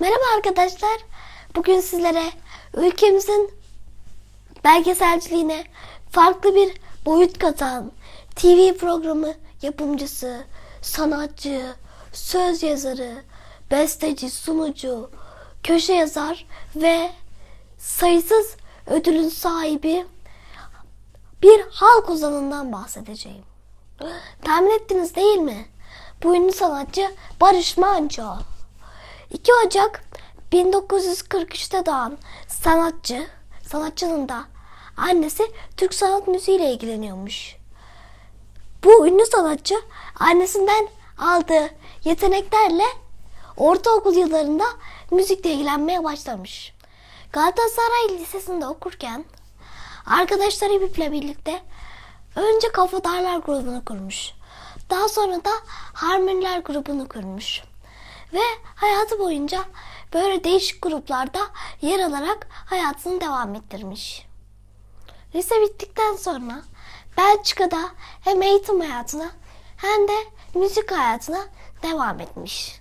Merhaba arkadaşlar. Bugün sizlere ülkemizin belgeselciliğine farklı bir boyut katan TV programı yapımcısı, sanatçı, söz yazarı, besteci, sunucu, köşe yazar ve sayısız ödülün sahibi bir halk ozanından bahsedeceğim. Tahmin ettiniz değil mi? Bu ünlü sanatçı Barış Manço. 2 Ocak 1943'te doğan sanatçı, sanatçının da annesi Türk sanat müziğiyle ilgileniyormuş. Bu ünlü sanatçı annesinden aldığı yeteneklerle ortaokul yıllarında müzikle ilgilenmeye başlamış. Galatasaray Lisesi'nde okurken arkadaşları Bip'le birlikte önce Kafadarlar grubunu kurmuş. Daha sonra da Harmoniler grubunu kurmuş. Ve hayatı boyunca böyle değişik gruplarda yer alarak hayatını devam ettirmiş. Lise bittikten sonra Belçika'da hem eğitim hayatına hem de müzik hayatına devam etmiş.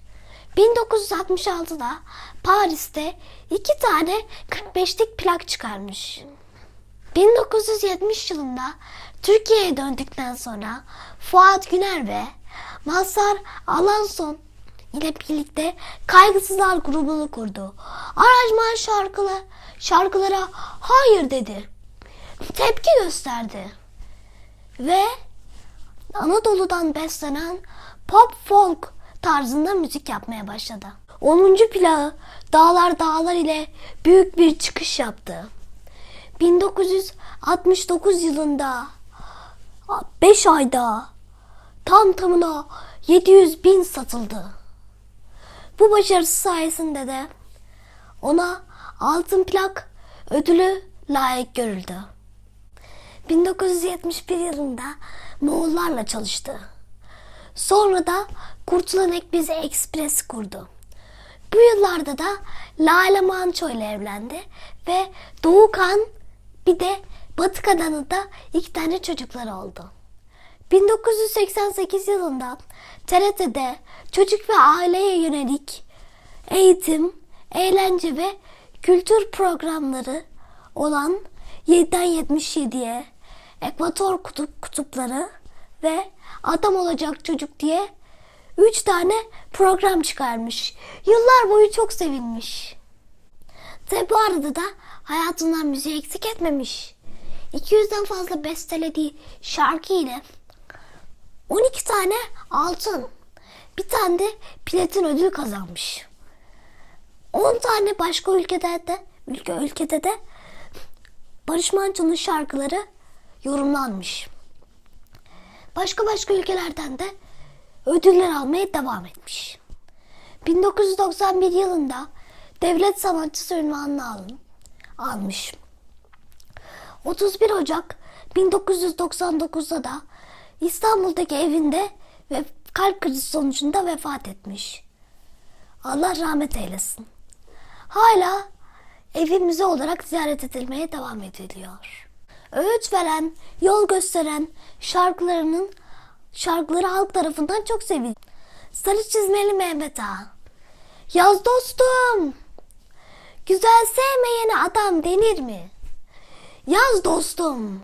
1966'da Paris'te iki tane 45'lik plak çıkarmış. 1970 yılında Türkiye'ye döndükten sonra Fuat Güner ve Mazhar Alanson ile birlikte Kaygısızlar grubunu kurdu. Aranjman şarkılı, şarkılara hayır dedi. Tepki gösterdi. Ve Anadolu'dan beslenen pop folk tarzında müzik yapmaya başladı. 10. plağı Dağlar Dağlar ile büyük bir çıkış yaptı. 1969 yılında 5 ayda tam tamına 700 bin satıldı. Bu başarısı sayesinde de ona altın plak ödülü layık görüldü. 1971 yılında Moğollarla çalıştı. Sonra da Kurtulan Ekmezi Ekspres kurdu. Bu yıllarda da Lale Manço ile evlendi ve Doğukan bir de Batı Kadan'da iki tane çocukları oldu. 1988 yılında TRT'de çocuk ve aileye yönelik eğitim, eğlence ve kültür programları olan 7'den 77'ye Ekvator kutup, kutupları ve Adam Olacak Çocuk diye 3 tane program çıkarmış. Yıllar boyu çok sevilmiş. Tabi bu arada da hayatından müziği eksik etmemiş. 200'den fazla bestelediği şarkı ile 12 tane altın, bir tane de platin ödül kazanmış. 10 tane başka ülkede de ülke ülkede de Barış Manço'nun şarkıları yorumlanmış. Başka başka ülkelerden de ödüller almaya devam etmiş. 1991 yılında devlet sanatçısı ünvanını alın, almış. 31 Ocak 1999'da da İstanbul'daki evinde ve kalp krizi sonucunda vefat etmiş. Allah rahmet eylesin. Hala evimize olarak ziyaret edilmeye devam ediliyor. Öğüt veren, yol gösteren şarkılarının şarkıları halk tarafından çok sevildi. Sarı çizmeli Mehmet Ağa. Yaz dostum. Güzel sevmeyene adam denir mi? Yaz dostum.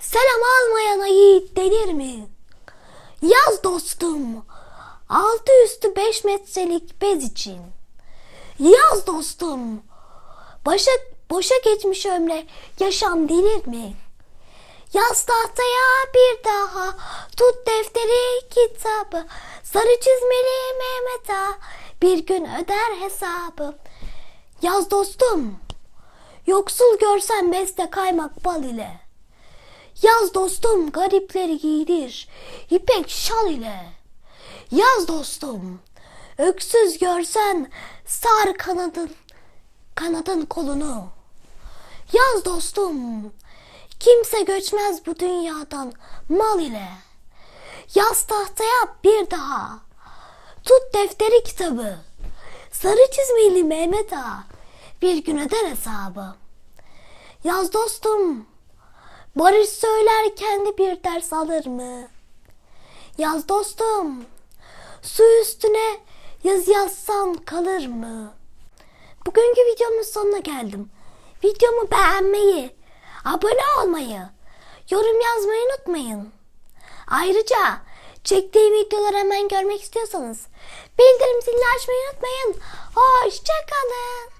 Selam almayana yiğit denir mi? Yaz dostum. Altı üstü beş metrelik bez için. Yaz dostum. Başa, boşa geçmiş ömre yaşam denir mi? Yaz tahtaya bir daha tut defteri kitabı sarı çizmeli Mehmet Ağa bir gün öder hesabı. Yaz dostum yoksul görsen beste kaymak bal ile. Yaz dostum garipleri giydir ipek şal ile. Yaz dostum öksüz görsen sar kanadın kanadın kolunu. Yaz dostum kimse göçmez bu dünyadan mal ile. Yaz tahtaya bir daha tut defteri kitabı. Sarı çizmeli Mehmet Ağa bir gün öder hesabı. Yaz dostum Barış söylerken de bir ders alır mı? Yaz dostum, su üstüne yaz yazsam kalır mı? Bugünkü videomun sonuna geldim. Videomu beğenmeyi, abone olmayı, yorum yazmayı unutmayın. Ayrıca çektiğim videoları hemen görmek istiyorsanız bildirim zilini açmayı unutmayın. Hoşçakalın.